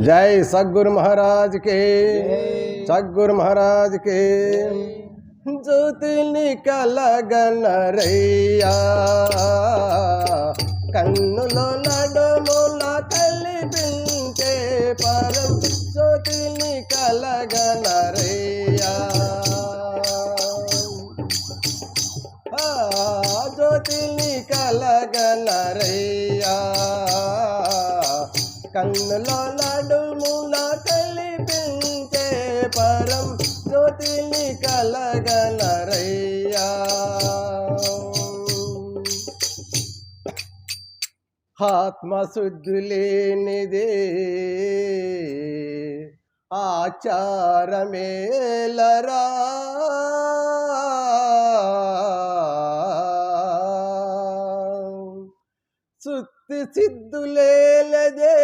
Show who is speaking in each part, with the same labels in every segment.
Speaker 1: जय सदगुरु महाराज के सदगुरु महाराज के జ్యోతిని కలగనరయ్యా కన్నులో నడుముల కలిపించే పరం జ్యోతిని కలగనరయ్యా ఆ, జ్యోతిని కలగనరయ్యా కన్నులడుముల కలిపించే పరం జ్యోతిని కలగలరయ్యా ఆత్మశుద్ధులేనిదే ఆచారమేలరా. సుత్తి సిద్ధులేలదే.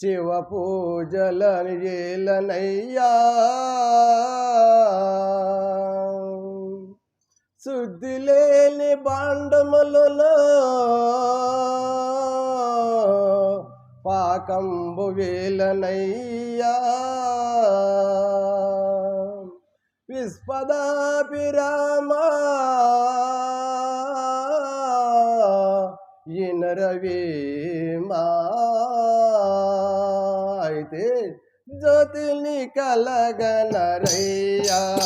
Speaker 1: శివ పూజలను ఏలనయ్యా. శుద్ధి లేని బాండములలో పాకంబు వేలనయ్యా. విస్పదాభిరామా అయితే జ్యోతిని కలగనరయ్యా.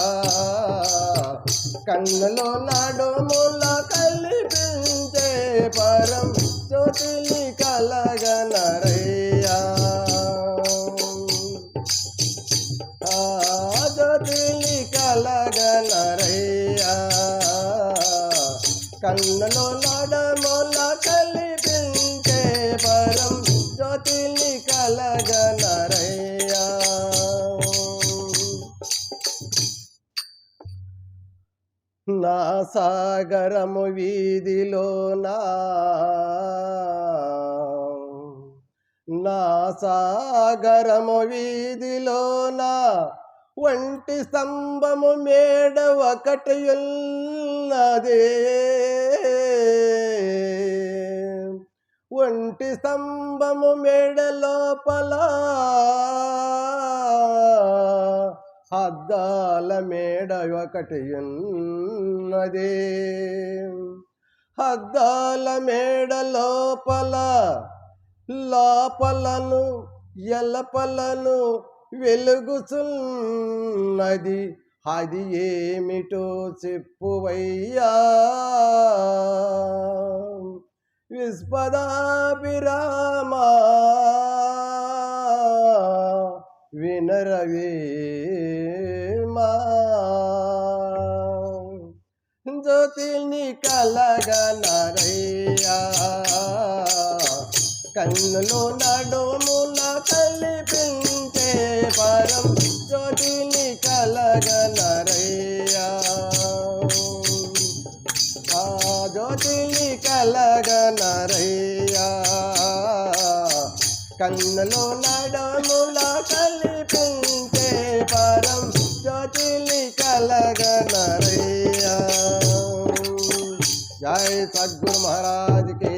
Speaker 1: కన్నులో నడుముల కలిపించే పరం జ్యోతిని కలగనరయ్యా. ఆ జ్యోతిని కలగనరయ్యా. కన్నులో నడమల కలిపించే పరం జ్యోతిని కలగనరయ్యా. నా సాగరము వీధిలోనా నా సాగరము వీధిలోనా ఒంటి స్తంభము మేడ ఒకటి ఉన్నదే. ఒంటి స్తంభము మేడ లోపల అద్దాల మేడ ఒకటి ఉన్నదే. అద్దాల మేడ లోపల లోపలను ఎలపలను వెలుగుచున్నది. అది ఏమిటో చెప్పువయ్యా. విస్పదాభిరామా వినరవేమా జ్యోతిని కలగనరయ్యా కన్నులో నడుముల కలిపించే పరం జ్యోతిని కలగనరయ్యా. ఆ జ్యోతిని కలగనరయ్యా. కన్నులు నడముల కలిపించే పరం జ్యోతిని కలగనరయ్యా. జై సద్గురు మహారాజ్ కే